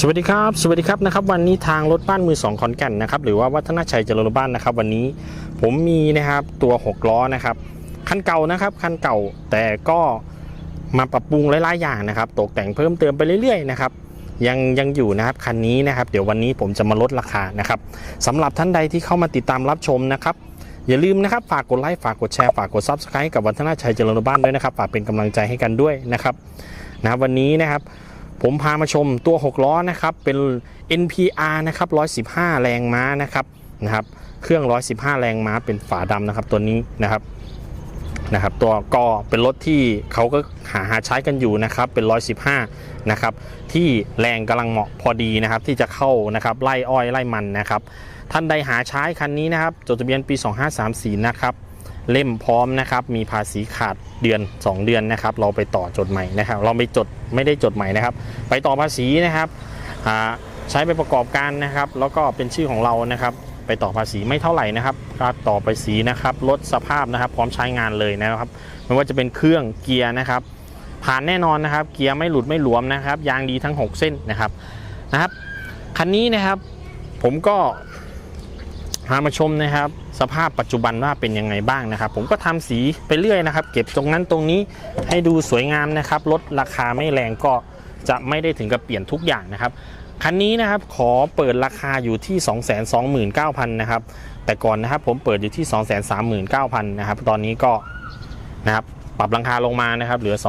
สวัสดีครับสวัสดีครับนะครับวันนี้ทางรถบ้านมือสองขอนแก่นนะครับหรือว่าวัฒนชัยเจริญรบ้านนะครับ วันนี้ผมมีนะครับตัว 6 ล้อนะครับคันเก่านะครับคันเก่าแต่ก็มาปรับปรุงหลายๆอย่างนะครับ ตกแต่งเพิ่มเติมไปเรื่อยๆนะครับยังยังอยู่นะครับคันนี้นะครับเดี๋ยววันนี้ผมจะมาลดราคานะครับสำหรับท่านใดที่เข้ามาติดตามรับชมนะครับอย่าลืมนะครับฝากกดไลค์ฝากกดแชร์ฝากกด Subscribe กับวัฒนชัยเจริญรบ้านด้วยนะครับฝากเป็นกำลังใจให้กันด้วยนะครับนะบวันนี้นะครับ ผมพามาชมตัว 6 ล้อนะครับ เป็น NPR นะครับ 115 แรงม้านะครับนะครับ เครื่อง 115 แรงม้าเป็นฝาดำนะครับตัวนี้นะครับนะครับ ตัวก็เป็นรถที่เขาก็หาหาใช้กันอยู่นะครับ เป็น 115 นะครับ ที่แรงกำลังเหมาะพอดีนะครับ ที่จะเข้านะครับไล่อ้อยไล่มันนะครับ ท่านใดหาใช้คันนี้นะครับจดทะเบียนปี 2534 นะครับ เล่มพร้อมนะครับ มีภาษีขาดเดือน 2 เดือนนะครับ เราไปต่อจดใหม่นะครับ เราไปจดไม่ได้จดใหม่นะครับ ไปต่อภาษีนะครับใช้ไปประกอบการนะครับ แล้วก็เป็นชื่อของเรานะครับ ไปต่อภาษีไม่เท่าไหร่นะครับก็ต่อภาษีนะครับลดสภาพนะครับ พร้อมใช้งานเลยนะครับ ไม่ว่าจะเป็นเครื่องเกียร์นะครับ ผ่านแน่นอนนะครับ เกียร์ไม่หลุดไม่หลวมนะครับ ยางดีทั้ง 6 เส้นนะครับนะครับคันนี้นะครับ ผมก็ พามาชมนะครับ สภาพปัจจุบันว่าเป็นยังไงบ้างนะครับ ผมก็ทำสีไปเรื่อยนะครับ เก็บตรงนั้นตรงนี้ให้ดูสวยงามนะครับลดราคาไม่แรงก็จะไม่ได้ถึงกับเปลี่ยนทุกอย่างนะครับคันนี้นะครับขอเปิดราคาอยู่ที่ 229,000นะครับแต่ก่อนนะครับผมเปิดอยู่ที่ 239,000นะครับตอนนี้ก็นะครับปรับราคาลงมานะครับเหลือ 239,000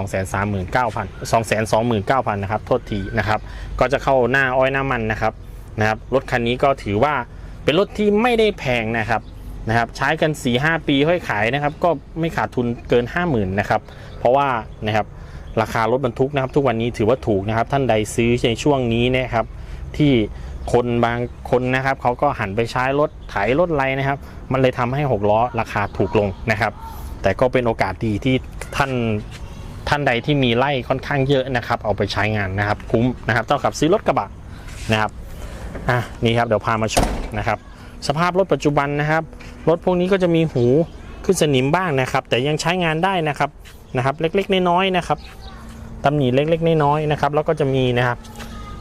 229,000นะครับโทษทีนะครับก็จะเข้าหน้าอ้อยหน้ามันนะครับนะครับรถคันนี้ก็ถือว่า เป็นรถที่ไม่ได้แพงนะครับนะครับใช้กัน 4-5 ปีค่อยขายนะครับ ก็ไม่ขาดทุนเกิน 50,000นะครับเพราะว่านะครับราคารถบรรทุกนะครับ ทุกวันนี้ถือว่าถูกนะครับ ท่านใดซื้อในช่วงนี้นะครับ ที่คนบางคนนะครับเขาก็หันไปใช้รถไถรถไรนะครับ มันเลยทำให้ 6 ล้อราคาถูกลงนะครับ แต่ก็เป็นโอกาสดีที่ท่านท่านใดที่มีไร่ค่อนข้างเยอะนะครับ เอาไปใช้งานนะครับ คุ้มนะครับเท่ากับซื้อรถกระบะนะครับอะนี่ครับเดี๋ยวพามาชม นะครับ สภาพรถปัจจุบันนะครับ รถพวกนี้ก็จะมีหูขึ้นสนิมบ้างนะครับ แต่ยังใช้งานได้นะครับนะครับ เล็กๆน้อยๆนะครับตำหนิเล็กๆน้อยๆนะครับแล้วก็จะมีนะครับ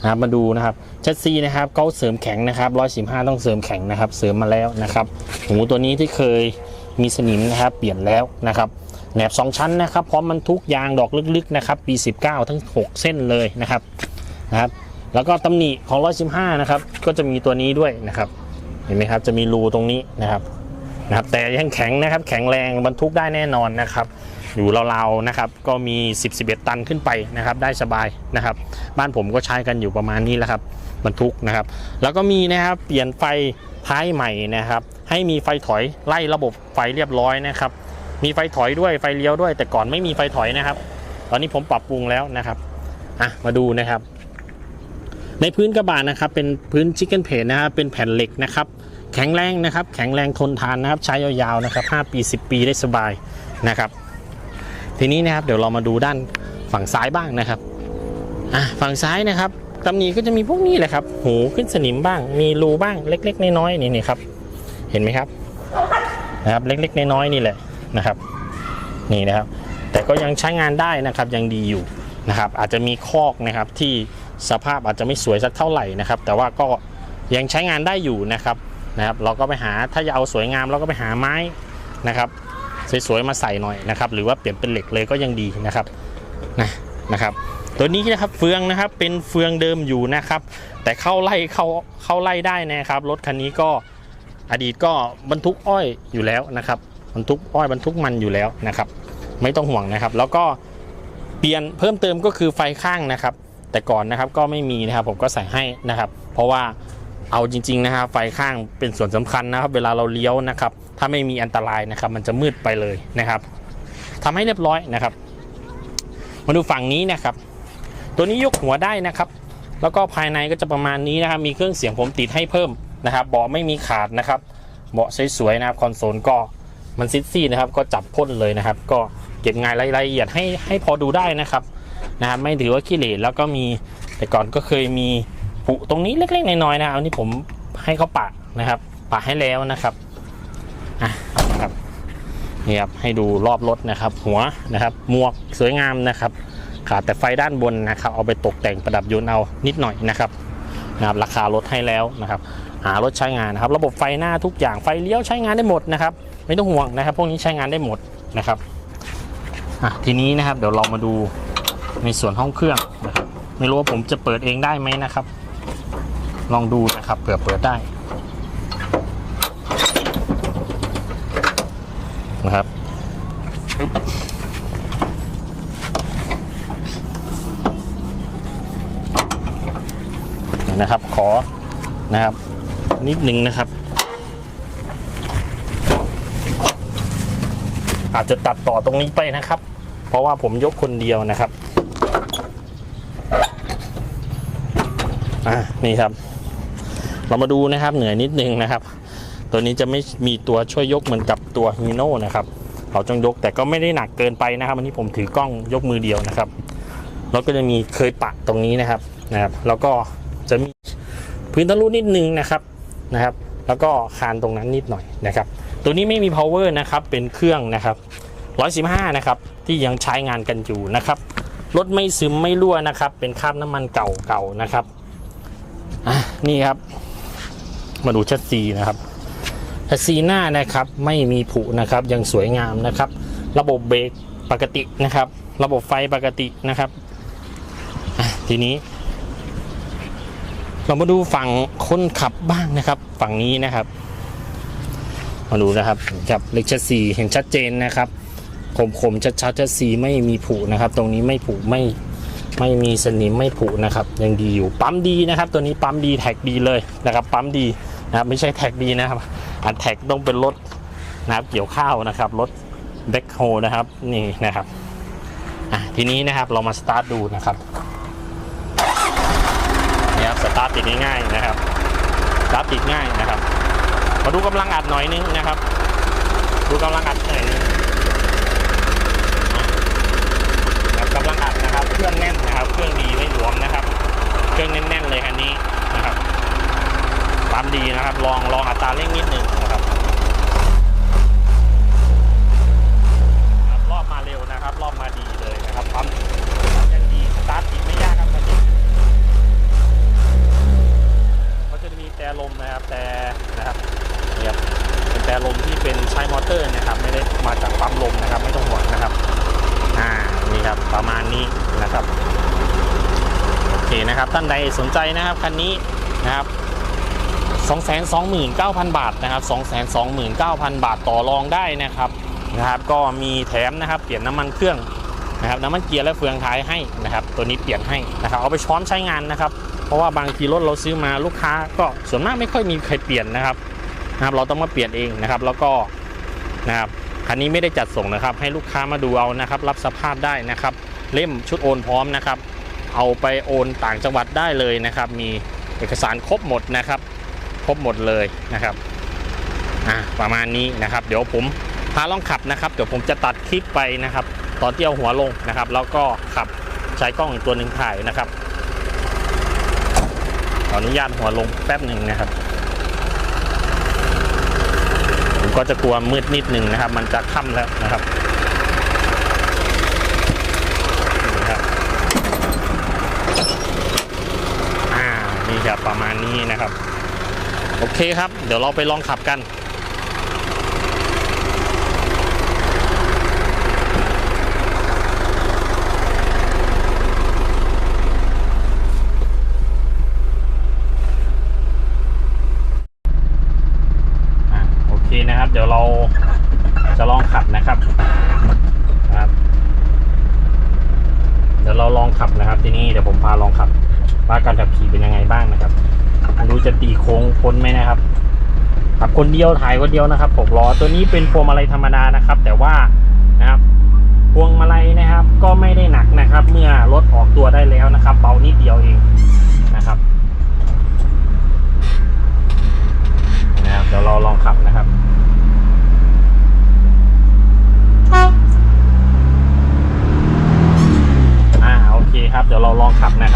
นะครับมาดูนะครับเชสซีนะครับเขาเสริมแข็งนะครับ115 ต้องเสริมแข็งนะครับ เสริมมาแล้วนะครับหูตัวนี้ที่เคยมีสนิมนะครับ เปลี่ยนแล้วนะครับแหนบ2ชั้นนะครับพร้อมบรรทุกยางดอกลึกๆนะครับปี 19 ทั้ง 6 เส้นเลยนะครับนะครับ แล้วก็ตำหนิของ 115 นะครับ ก็จะมีตัวนี้ด้วยนะครับ เห็นไหมครับ จะมีรูตรงนี้นะครับนะครับ แต่ยังแข็งนะครับ แข็งแรงบรรทุกได้แน่นอนนะครับ อยู่เราๆนะครับ ก็มี 10 11 ตันขึ้นไปนะครับ ได้สบายนะครับ บ้านผมก็ใช้กันอยู่ประมาณนี้แหละครับ บรรทุกนะครับ แล้วก็มีนะครับ เปลี่ยนไฟท้ายใหม่นะครับ ให้มีไฟถอยไล่ระบบไฟเรียบร้อยนะครับ มีไฟถอยด้วย ไฟเลี้ยวด้วย แต่ก่อนไม่มีไฟถอยนะครับ ตอนนี้ผมปรับปรุงแล้วนะครับ อะ มาดูนะครับ ในพื้นกระบะนะครับเป็นพื้นชิคเก้นเพจนะครับเป็นแผ่นเหล็กนะครับแข็งแรงนะครับแข็งแรงทนทานนะครับใช้ยาวๆนะครับ5ปี 10 ปีได้สบายนะครับ ทีนี้นะครับเดี๋ยวเรามาดูด้านฝั่งซ้ายบ้างนะครับอะฝั่งซ้ายนะครับตำหนิก็จะมีพวกนี้แหละครับหูขึ้นสนิมบ้าง มีรูบ้างเล็ก ๆ น้อยๆนี่นี่ครับเห็นไหมครับนะครับเล็ก ๆ น้อยๆนี่แหละนะครับนี่นะครับ แต่ก็ยังใช้งานได้นะครับยังดีอยู่นะครับ อาจจะมีคอกนะครับที่ สภาพอาจจะไม่สวยสักเท่าไหร่นะครับ แต่ว่าก็ยังใช้งานได้อยู่นะครับนะครับ เราก็ไปหาถ้าจะเอาสวยงามเราก็ไปหาไม้นะครับสวยๆมาใส่หน่อยนะครับ หรือว่าเปลี่ยนเป็นเหล็กเลยก็ยังดีนะครับนะนะครับ ตัวนี้นะครับเฟืองนะครับเป็นเฟืองเดิมอยู่นะครับ แต่เข้าไล่เข้าเข้าไล่ได้นะครับ รถคันนี้ก็อดีตก็บรรทุกอ้อยอยู่แล้วนะครับบรรทุกอ้อยบรรทุกมันอยู่แล้วนะครับ ไม่ต้องห่วงนะครับ แล้วก็เปลี่ยนเพิ่มเติมก็คือไฟข้างนะครับ แต่ก่อนนะครับก็ไม่มีนะครับผมก็ใส่ให้นะครับ เพราะว่าเอาจริงๆนะครับไฟข้างเป็นส่วนสำคัญนะครับ เวลาเราเลี้ยวนะครับ ถ้าไม่มีอันตรายนะครับ มันจะมืดไปเลยนะครับทำให้เรียบร้อยนะครับ มาดูฝั่งนี้นะครับ ตัวนี้ยกหัวได้นะครับ แล้วก็ภายในก็จะประมาณนี้นะครับ มีเครื่องเสียงผมติดให้เพิ่มนะครับเบาะไม่มีขาดนะครับเบาะสวยๆนะครับคอนโซลก็มันซิดซี่นะครับ ก็จับพ่นเลยนะครับ ก็เก็บงานรายละเอียดให้ให้พอดูได้นะครับ นะครับไม่ถือว่าขี้เหร่แล้วก็มีแต่ก่อนก็เคยมีปุตรงนี้เล็กๆน้อยๆนะครับอันนี้ผมให้เขาปะนะครับ ปะให้แล้วนะครับอะนะครับนี่ครับให้ดูรอบรถนะครับ หัวนะครับหมวกสวยงามนะครับขาดแต่ไฟด้านบนนะครับ เอาไปตกแต่งประดับยนต์เอานิดหน่อยนะครับนะครับราคาลดให้แล้วนะครับ หารถใช้งานนะครับ ระบบไฟหน้าทุกอย่างไฟเลี้ยวใช้งานได้หมดนะครับ ไม่ต้องห่วงนะครับ พวกนี้ใช้งานได้หมดนะครับอะทีนี้นะครับเดี๋ยวเรามาดู ในส่วนห้องเครื่องนะครับไม่รู้ว่าผมจะเปิดเองได้ไหมนะครับ ลองดูนะครับเผื่อเปิดได้นะครับนะครับขอนะครับ นิดนึงนะครับ อาจจะตัดต่อตรงนี้ไปนะครับ เพราะว่าผมยกคนเดียวนะครับ อะนี่ครับ เรามาดูนะครับเหนื่อยนิดนึงนะครับ ตัวนี้จะไม่มีตัวช่วยยกเหมือนกับตัวฮีโน่นะครับเราต้องยกแต่ก็ไม่ได้หนักเกินไปนะครับวันนี้ผมถือกล้องยกมือเดียวนะครับแล้วก็จะมีเคยปะตรงนี้นะครับนะครับ แล้วก็จะมีพื้นทะลุนิดนึงนะครับนะครับ แล้วก็คานตรงนั้นนิดหน่อยนะครับ ตัวนี้ไม่มี power นะครับเป็นเครื่องนะครับ115นะครับที่ยังใช้งานกันอยู่นะครับรถไม่ซึมไม่รั่วนะครับ เป็นคราบน้ำมันเก่าๆนะครับ นี่ครับ มาดูชัดซีนะครับชัดซีหน้านะครับไม่มีผุนะครับยังสวยงามนะครับ ระบบเบรกปกตินะครับ ระบบไฟปกตินะครับทีนี้ เรามาดูฝั่งคนขับบ้างนะครับ ฝั่งนี้นะครับ มาดูนะครับกับเลขชัดสีเห็นชัดเจนนะครับคมคมชัดชัดชัดสีไม่มีผุนะครับ ตรงนี้ไม่ผุไม่ ไม่มีสนิมไม่ผุนะครับยังดีอยู่ปั๊มดีนะครับ ตัวนี้ปั๊มดีแท็กดีเลยนะครับ ปั๊มดีนะครับไม่ใช่แท็กดีนะครับอันแท็กต้องเป็นรถนะครับเกี่ยวข้าวนะครับรถแบ็คโฮนะครับนี่นะครับอะทีนี้นะครับเรามาสตาร์ทดูนะครับนี่ครับสตาร์ทติดง่ายๆนะครับสตาร์ทติดง่ายนะครับ มาดูกำลังอัดหน่อยนึงนะครับ ดูกำลังอัดหน่อยนึงนะครับกำลังอัดนะครับเครื่องแน่น เครื่องดีไม่หลวมนะครับ เครื่องแน่นๆเลยคันนี้นะครับปั๊มดีนะครับ ลองลองอัตราเร่งนิดหนึ่งนะครับครับ รอบมาเร็วนะครับ รอบมาดีเลยนะครับปั๊มยังดีสตาร์ทติดไม่ยากครับคันนี้ เขาจะมีแต่ลมนะครับแต่นะครับเนี่ยครับเป็นแต่ลมที่เป็นใช้มอเตอร์นะครับ ไม่ได้มาจากปั๊มลมนะครับ ไม่ต้องห่วงนะครับอ่านี่ครับประมาณนี้นะครับโอเคนะครับ ท่านใดสนใจนะครับคันนี้นะครับ229,000 บาทนะครับ229,000 บาทต่อรองได้นะครับนะครับ ก็มีแถมนะครับเปลี่ยนน้ำมันเครื่องนะครับน้ำมันเกียร์และเฟืองท้ายให้นะครับ ตัวนี้เปลี่ยนให้นะครับ เอาไปช้อนใช้งานนะครับ เพราะว่าบางทีรถเราซื้อมาลูกค้า ก็ส่วนมากไม่ค่อยมีใครเปลี่ยนนะครับนะครับ เราต้องมาเปลี่ยนเองนะครับ แล้วก็นะครับคันนี้ไม่ได้จัดส่งนะครับ ให้ลูกค้ามาดูเอานะครับ รับสภาพได้นะครับ เล่มชุดโอนพร้อมนะครับ เอาไปโอนต่างจังหวัดได้เลยนะครับ มีเอกสารครบหมดนะครับ ครบหมดเลยนะครับอ่าประมาณนี้นะครับ เดี๋ยวผมพาลองขับนะครับ เดี๋ยวผมจะตัดคลิปไปนะครับ ตอนที่เอาหัวลงนะครับ แล้วก็ขับใช้กล้องอีกตัวหนึ่งถ่ายนะครับขออนุญาตหัวลงแป๊บหนึ่งนะครับ ผมก็จะกลัวมืดนิดหนึ่งนะครับ มันจะค่ำแล้วนะครับนี่ครับ อ่า นี่ครับประมาณ นี้นะครับ โอเคครับ เดี๋ยวเราไปลองขับกันอะโอเคนะครับ เดี๋ยวเราจะลองขับนะครับนะครับ เดี๋ยวเราลองขับนะครับ ทีนี้เดี๋ยวผมพาลองขับว่าการขับขี่เป็นยังไงบ้างนะครับ ไม่รู้จะตีโค้งพ้นไหมนะครับขับคนเดียวถ่ายคนเดียวนะครับผมล้อตัวนี้เป็นพวงมาลัยธรรมดานะครับ แต่ว่านะครับพวงมาลัยนะครับ ก็ไม่ได้หนักนะครับ เมื่อรถออกตัวได้แล้วนะครับเบานิดเดียวเองนะครับนะครับเดี๋ยวเราลองขับนะครับอ่าโอเคครับ เดี๋ยวเราลองขับนะครับ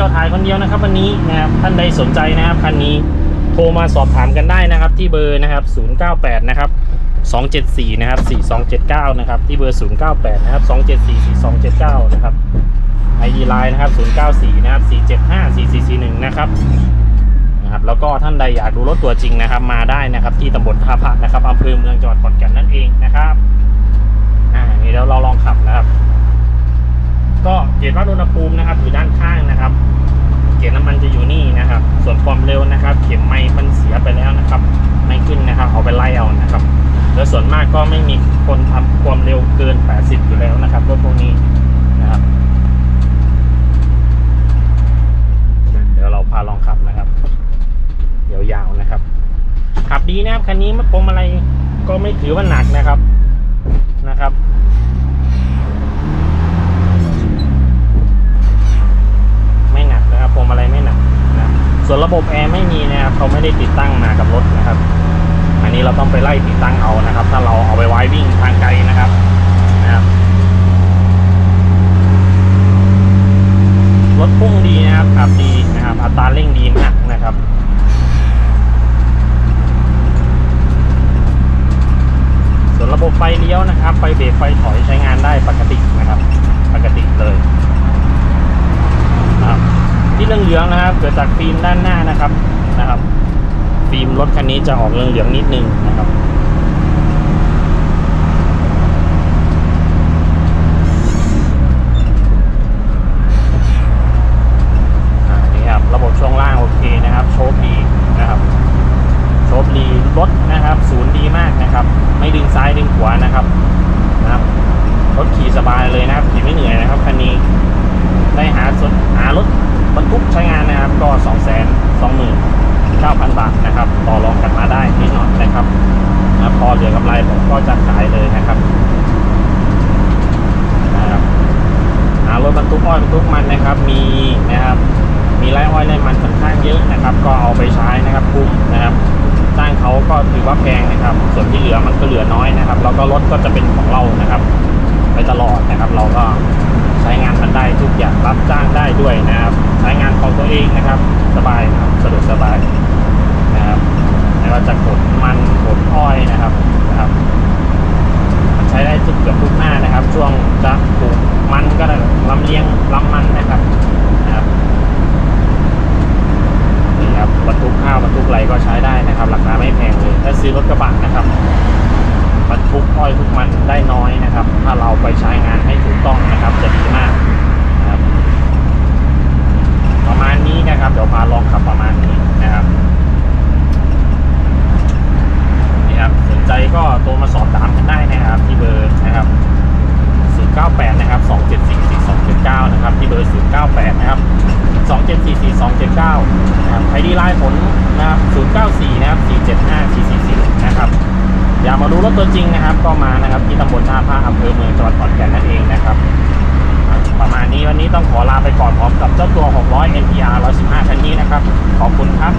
ยวถ่ายคนเดียวนะครับ วันนี้นะครับท่านใดสนใจนะครับคันนี้โทรมาสอบถามกันได้นะครับ ที่เบอร์นะครับ 098 นะครับ 274 นะครับ 4279 นะครับ ที่เบอร์ 098 นะครับ 274 4279 นะครับ ID Line นะครับ 094 นะครับ 475 4441 นะครับนะครับแล้วก็ท่านใดอยากดูรถตัวจริงนะครับ มาได้นะครับ ที่ตำบลท่าพระนะครับอำเภอเมืองจังหวัดขอนแก่นนั่นเองนะครับอ่านี่เดี๋ยวเราลองขับนะครับ ก็เกจวัดอุณหภูมินะครับ อยู่ด้านข้างนะครับ เกจน้ำมันจะอยู่นี่นะครับ ส่วนความเร็วนะครับ เข็มไม้มันเสียไปแล้วนะครับ ไม่ขึ้นนะครับเอาไปไล่เอานะครับแล้วส่วนมากก็ไม่มีคนทำความเร็วเกิน 80 อยู่แล้วนะครับรถพวกนี้นะครับเดี๋ยวเราพาลองขับนะครับยาวๆนะครับ ขับดีนะครับคันนี้มันพวงมาลัยก็ไม่ถือว่าหนักนะครับนะครับ ไม่หนักนะครับพวงมาลัยไม่หนักนะ ส่วนระบบแอร์ไม่มีนะครับเขาไม่ได้ติดตั้งมากับรถนะครับ อันนี้เราต้องไปไล่ติดตั้งเอานะครับ ถ้าเราเอาไปไว้วิ่งทางไกลนะครับนะครับ รถพุ่งดีนะครับขับดีนะครับ อัตราเร่งดีมากนะครับส่วนระบบไฟเลี้ยวนะครับ ไฟเบรกไฟถอยใช้งานได้ปกตินะครับ ปกติเลย ที่องเหลืองนะครับ เกิดจากฟิล์มด้านหน้านะครับนะครับ ฟิล์มรถคันนี้จะออกเหลืองนิดนึงนะครับอ่านี่ครับระบบช่วงล่างโอเคนะครับ โชคดีนะครับโชคดีรถนะครับ ศูนย์ดีมากนะครับ ไม่ดึงซ้ายดึงขวานะครับนะครับรถขี่สบายเลยนะครับขี่ไม่เหนื่อยนะครับคันนี้ได้หาสนหารถ รรทุกใช้งานนะครับก็สองแสนสองหมื่นเก้าพันบาทนะครับ ต่อรองกันมาได้นิดหน่อยนะครับ พอเหลือกำไรผมก็จะขายเลยนะครับนะครับหารถบรรทุกอ้อยบรรทุกมันนะครับ มีนะครับ มีไร่อ้อยไร่มันค่อนข้างเยอะนะครับ ก็เอาไปใช้นะครับคุ้มนะครับจ้างเขาก็ถือว่าแพงนะครับ ส่วนที่เหลือมันก็เหลือน้อยนะครับ แล้วก็รถก็จะเป็นของเรานะครับ ไปตลอดนะครับ เราก็ ช้งานมันได้ทุกอย่างรับจ้างได้ด้วยนะครับ ใช้งานของตัวเองนะครับ สบายนะครับสะดวกสบายนะครับไม่ว่าจะขนมันขนอ้อยนะครับนะครับมันใช้ได้ทุกเกือบทุกหน้านะครับ ช่วงจะปลูกมันก็ได้ลำเลียงลำมันนะครับนี่ครับบรรทุกข้าวบรรทุกอะไรก็ใช้ได้นะครับ ราคาไม่แพงเลยถ้าซื้อรถกระบะนะครับบรรทุกอ้อยทุกมันได้น้อยนะครับ ถ้าเราไปใช้งานให้ถูกต้องนะครับ จะดีมากนะครับ ประมาณนี้นะครับ เดี๋ยวพาลองขับประมาณนี้นะครับ นี่ครับสนใจก็โทรมาสอบถามกันได้นะครับ ที่เบอร์นะครับ 098 นะครับ 2744279 นะครับ ที่เบอร์ 098 นะครับ 09นะครับใครดีไลน์ผลนะครับ094นะครับ475 444นะครับอยากมาดูรถตัวจริงนะครับ ก็มานะครับที่ตำบลท่าพระอำเภอเมืองจังหวัดขอนแก่นนั่นเองนะครับ ประมาณนี้วันนี้ต้องขอลาไปก่อนพร้อมกับเจ้าตัว 600 NPR 115 คันนี้นะครับ ขอบคุณครับ